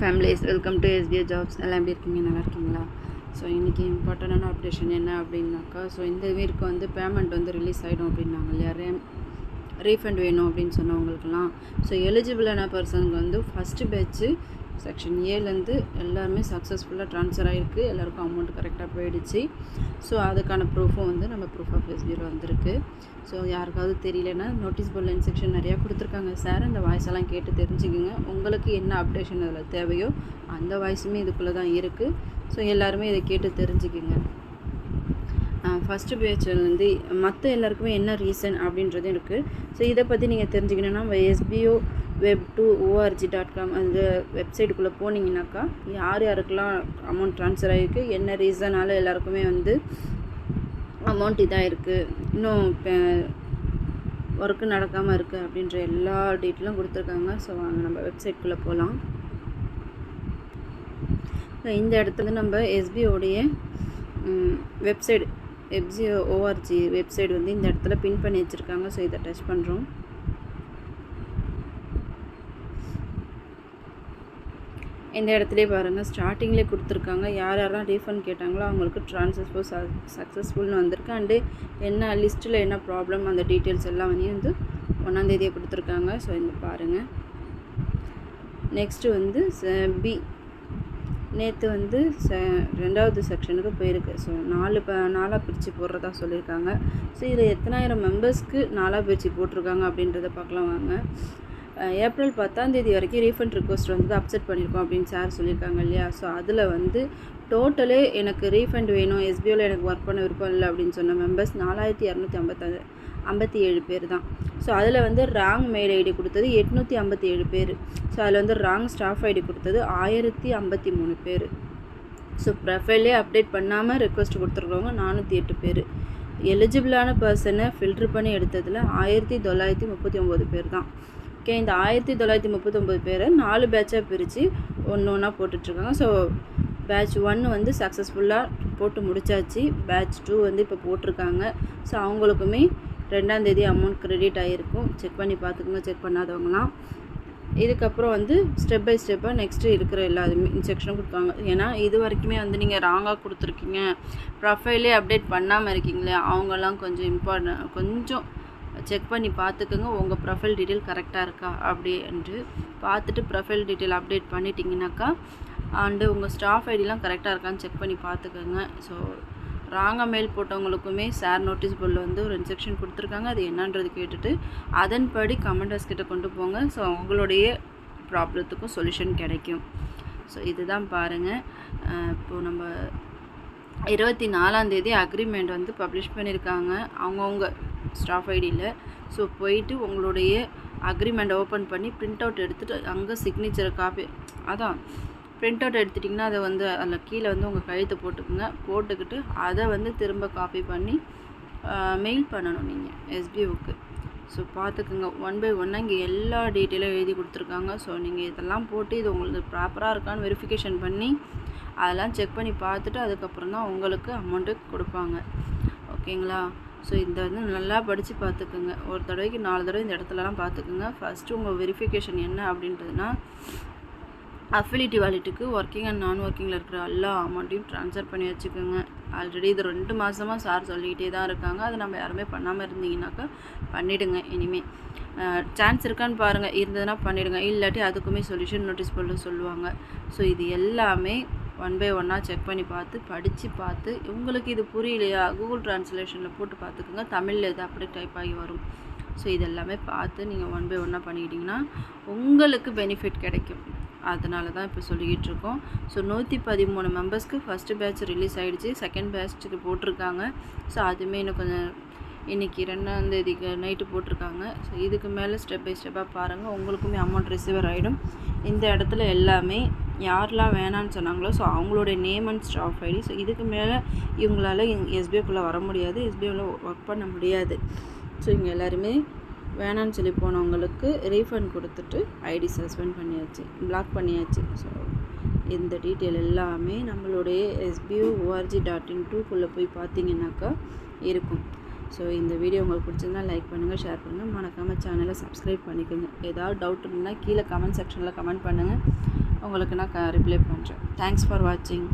Families welcome to SBI jobs எல்லாம் எப்படி இருக்கீங்க? நல்லா இருக்கீங்களா? ஸோ இன்றைக்கி இம்பார்ட்டண்டான அப்டேஷன் என்ன அப்படின்னாக்கா ஸோ இந்த வீருக்கு வந்து பேமெண்ட் வந்து ரிலீஸ் ஆகிடும் அப்படின்னாங்க இல்லையா? ரே ரீஃபண்ட் வேணும் அப்படின்னு சொன்னவங்களுக்குலாம் ஸோ எலிஜிபிளான பர்சனுக்கு வந்து ஃபஸ்ட்டு பேட்ச்சு செக்ஷன் ஏலேருந்து எல்லாருமே சக்ஸஸ்ஃபுல்லாக ட்ரான்ஸ்ஃபர் ஆகிருக்கு எல்லாருக்கும் அமௌண்ட் கரெக்டாக போயிடுச்சு. ஸோ அதுக்கான ப்ரூஃபும் வந்து நம்ம ப்ரூஃப் ஆஃப் எஸ்பியில் வந்திருக்கு. ஸோ யாருக்காவது தெரியலன்னா நோட்டீஸ் போர்டில் இன்செக்ஷன் நிறையா கொடுத்துருக்காங்க. சார் அந்த வாய்ஸ் எல்லாம் கேட்டு தெரிஞ்சுக்கோங்க. உங்களுக்கு என்ன அப்டேஷன் அதில் தேவையோ அந்த வாய்ஸுமே இதுக்குள்ளே தான் இருக்குது ஸோ எல்லாருமே இதை கேட்டு தெரிஞ்சுக்கோங்க. ஃபஸ்ட்டு பேச்சிலேருந்து மற்ற எல்லாருக்குமே என்ன ரீசன் அப்படின்றது இருக்குது ஸோ இதை பற்றி நீங்கள் தெரிஞ்சுக்கணுன்னா SPO web two ORG dot com அந்த வெப்சைட்டுக்குள்ளே போனீங்கன்னாக்கா யார் யாருக்கெல்லாம் அமௌண்ட் ட்ரான்ஸ்ஃபர் ஆகிருக்கு என்ன ரீசனால் எல்லாருக்குமே வந்து அமௌண்ட் இதாக இருக்குது இன்னும் ஒர்க்கு நடக்காமல் இருக்குது அப்படின்ற எல்லா டீட்டெயிலும் கொடுத்துருக்காங்க. ஸோ வாங்க நம்ம வெப்சைட்குள்ளே போகலாம் இந்த இடத்துல நம்ம எஸ்பிஓடைய வெப்சைட் எப்ஜி ஓஆர்ஜி வெப்சைட் வந்து இந்த இடத்துல பின் பண்ணி வச்சுருக்காங்க. ஸோ இதை டச் பண்ணுறோம் இந்த இடத்துலே பாருங்கள் ஸ்டார்டிங்லேயே கொடுத்துருக்காங்க. யார் யாரெல்லாம் ரீஃபண்ட் கேட்டாங்களோ அவங்களுக்கு ட்ரான்ஸ்ஃபர் சக்ஸஸ்ஃபுல்னு வந்திருக்கு. அண்டு என்ன லிஸ்ட்டில் என்ன ப்ராப்ளம் அந்த டீட்டெயில்ஸ் எல்லாம் வந்து வந்து ஒன்றாந்தேதியை கொடுத்துருக்காங்க. ஸோ இந்த பாருங்கள் நெக்ஸ்ட்டு வந்து பி நேற்று வந்து செ ரெண்டாவது செக்ஷனுக்கு போயிருக்கு. ஸோ நாலு ப நாலாக பிரித்து போடுறதா சொல்லியிருக்காங்க. ஸோ இதில் எத்தனாயிரம் மெம்பர்ஸ்க்கு நாலாக பிரித்து போட்டிருக்காங்க அப்படின்றத பார்க்கலாம் வாங்க. ஏப்ரல் பத்தாந்தேதி வரைக்கும் ரீஃபண்ட் ரிக்வஸ்ட் வந்து அப்செட் பண்ணியிருக்கோம் அப்படின்னு சார் சொல்லியிருக்காங்க இல்லையா? ஸோ அதில் வந்து டோட்டலே எனக்கு ரீஃபண்ட் வேணும் எஸ்பிஓவில் எனக்கு ஒர்க் பண்ண விருப்பம் இல்லை அப்படின்னு சொன்ன மெம்பர்ஸ் நாலாயிரத்தி இரநூத்தி ஐம்பத்தாறு ஐம்பத்தி ஏழு பேர் தான். ஸோ அதில் வந்து ராங் மெயில் ஐடி கொடுத்தது எட்நூற்றி ஐம்பத்தி ஏழு பேர். ஸோ அதில் வந்து ராங் ஸ்டாஃப் ஐடி கொடுத்தது ஆயிரத்தி ஐம்பத்தி மூணு பேர். ஸோ ப்ரொஃபைலே அப்டேட் பண்ணாமல் ரெக்வஸ்ட் கொடுத்துருக்கவங்க நானூற்றி எட்டு பேர். எலிஜிபிளான பர்சனை ஃபில்ட்ரு பண்ணி எடுத்ததில் ஆயிரத்தி தொள்ளாயிரத்தி முப்பத்தி ஒம்பது பேர் தான். ஓகே இந்த ஆயிரத்தி தொள்ளாயிரத்தி முப்பத்தொம்பது பேரை நாலு பேட்சாக பிரித்து ஒன்று ஒன்றா போட்டுட்ருக்காங்க. ஸோ பேட்ச் ஒன் வந்து சக்ஸஸ்ஃபுல்லாக போட்டு முடித்தாச்சு பேட்ச் டூ வந்து இப்போ போட்டிருக்காங்க. ஸோ அவங்களுக்குமே ரெண்டாந்தேதி அமௌண்ட் க்ரெடிட் ஆகிருக்கும் செக் பண்ணி பார்த்துக்கோங்க. செக் பண்ணாதவங்களாம் இதுக்கப்புறம் வந்து ஸ்டெப் பை ஸ்டெப்பாக நெக்ஸ்ட்டு இருக்கிற எல்லா இதுவுமே இன்ஸ்ட்ரக்ஷனும் கொடுப்பாங்க. ஏன்னா இது வரைக்குமே வந்து நீங்கள் ராங்காக கொடுத்துருக்கீங்க. ப்ரொஃபைலே அப்டேட் பண்ணாமல் இருக்கீங்களே அவங்கெல்லாம் கொஞ்சம் இம்பார்ட்டன் கொஞ்சம் செக் பண்ணி பார்த்துக்கோங்க உங்கள் ப்ரொஃபைல் டீட்டெயில் கரெக்டாக இருக்கா அப்படின்ட்டு பார்த்துட்டு ப்ரொஃபைல் டீட்டெயில் அப்டேட் பண்ணிட்டீங்கனாக்கா அண்டு உங்கள் ஸ்டாஃப் ஐடிலாம் கரெக்டாக இருக்கான்னு செக் பண்ணி பார்த்துக்கோங்க. ஸோ ராங்காக மெயில் போட்டவங்களுக்குமே சார் நோட்டீஸ் போர்டில் வந்து ஒரு இன்ஸ்ட்ரக்ஷன் கொடுத்துருக்காங்க. அது என்னன்றது கேட்டுட்டு அதன்படி கமெண்டர்ஸ் கிட்ட கொண்டு போங்க. ஸோ அவங்களுடைய ப்ராப்ளத்துக்கும் சொல்யூஷன் கிடைக்கும். ஸோ இதுதான் பாருங்கள் இப்போது நம்ம இருபத்தி நாலாந்தேதி அக்ரிமெண்ட் வந்து பப்ளிஷ் பண்ணியிருக்காங்க அவங்கவுங்க ஸ்டாஃப் ஐடியில் ஸோ போயிட்டு உங்களுடைய அக்ரிமெண்ட் ஓப்பன் பண்ணி ப்ரிண்ட் அவுட் எடுத்துகிட்டு அங்கே சிக்னேச்சரை காப்பி அதான். ப்ரிண்ட் அவுட் எடுத்துட்டிங்கன்னா அதை வந்து அதில் கீழே வந்து உங்கள் கழுத்தை போட்டுக்குங்க. போட்டுக்கிட்டு அதை வந்து திரும்ப காப்பி பண்ணி மெயில் பண்ணணும் நீங்கள் எஸ்பிஓக்கு ஸோ பார்த்துக்குங்க. ஒன் பை ஒன்னாக இங்கே எல்லா டீட்டெயிலும் எழுதி கொடுத்துருக்காங்க. ஸோ நீங்கள் இதெல்லாம் போட்டு இது உங்களுக்கு ப்ராப்பராக இருக்கான்னு வெரிஃபிகேஷன் பண்ணி அதெல்லாம் செக் பண்ணி பார்த்துட்டு அதுக்கப்புறம் தான் உங்களுக்கு அமௌண்ட்டு கொடுப்பாங்க. ஓகேங்களா ஸோ இந்த வந்து நல்லா படித்து பார்த்துக்குங்க. ஒரு தடவைக்கு நாலு தடவை இந்த இடத்துலலாம் பார்த்துக்குங்க. ஃபஸ்ட்டு உங்கள் வெரிஃபிகேஷன் என்ன அப்படின்றதுனா அஃபிலிட்டி வாலெட்டுக்கு ஒர்க்கிங் அண்ட் நான் ஒர்க்கிங்கில் இருக்கிற எல்லா அமௌண்ட்டையும் ட்ரான்ஸ்ஃபர் பண்ணி வச்சுக்கோங்க. ஆல்ரெடி இது ரெண்டு மாதமாக சார் சொல்லிக்கிட்டே தான் இருக்காங்க. அதை நம்ம யாருமே பண்ணாமல் இருந்தீங்கன்னாக்கா பண்ணிவிடுங்க இனிமேல் சான்ஸ் இருக்கான்னு பாருங்கள் இருந்ததுன்னா பண்ணிவிடுங்க இல்லாட்டி அதுக்குமே சொல்யூஷன் நோட்டீஸ் போட்டு சொல்லுவாங்க. ஸோ இது எல்லாமே ஒன் பை ஒன்னாக செக் பண்ணி பார்த்து படித்து பார்த்து உங்களுக்கு இது புரியலையா? கூகுள் ட்ரான்ஸ்லேஷனில் போட்டு பார்த்துக்கோங்க. தமிழில் இது அப்படி டைப் ஆகி வரும். ஸோ இதெல்லாமே பார்த்து நீங்கள் ஒன் பை ஒன்னாக பண்ணிக்கிட்டிங்கன்னா உங்களுக்கு பெனிஃபிட் கிடைக்கும். அதனால தான் இப்போ சொல்லிக்கிட்டு இருக்கோம். ஸோ நூற்றி பதிமூணு மெம்பர்ஸ்க்கு ஃபஸ்ட்டு பேட்ச் ரிலீஸ் ஆகிடுச்சு செகண்ட் பேட்ச்சுக்கு போட்டிருக்காங்க. ஸோ அதுவுமே இன்னும் கொஞ்சம் இன்றைக்கி ரெண்டாந்தேதிக்கு நைட்டு போட்டிருக்காங்க. ஸோ இதுக்கு மேலே ஸ்டெப் பை ஸ்டெப்பாக பாருங்கள் உங்களுக்குமே அமௌண்ட் ரிசீவர் ஆகிடும் இந்த இடத்துல எல்லாமே யாரெலாம் வேணான்னு சொன்னாங்களோ ஸோ அவங்களுடைய name and staff ID so இதுக்கு மேலே இவங்களால எஸ்பிஐக்குள்ளே வர முடியாது. எஸ்பிஐவில் ஒர்க் பண்ண முடியாது. ஸோ இவங்க எல்லாருமே வேணான்னு சொல்லி போனவங்களுக்கு ரீஃபண்ட் கொடுத்துட்டு ஐடி சஸ்பெண்ட் பண்ணியாச்சு. பிளாக் பண்ணியாச்சு. ஸோ இந்த டீட்டெயில் எல்லாமே நம்மளுடைய எஸ்பியூ ஓஆர்ஜி டாட் இன் டூக்குள்ளே போய் பார்த்தீங்கன்னாக்கா இருக்கும். ஸோ இந்த வீடியோ உங்களுக்கு பிடிச்சிருந்தா லைக் பண்ணுங்கள் ஷேர் பண்ணுங்கள் மறக்காமல் சேனலை சப்ஸ்கிரைப் பண்ணிக்கோங்க. ஏதாவது டவுட் இருந்தால் கீழே கமெண்ட் செக்ஷனில் கமெண்ட் பண்ணுங்கள் உங்களுக்கு நான் க ரிப்ளை பண்ணுறேன் தேங்க்ஸ் ஃபார் வாட்சிங்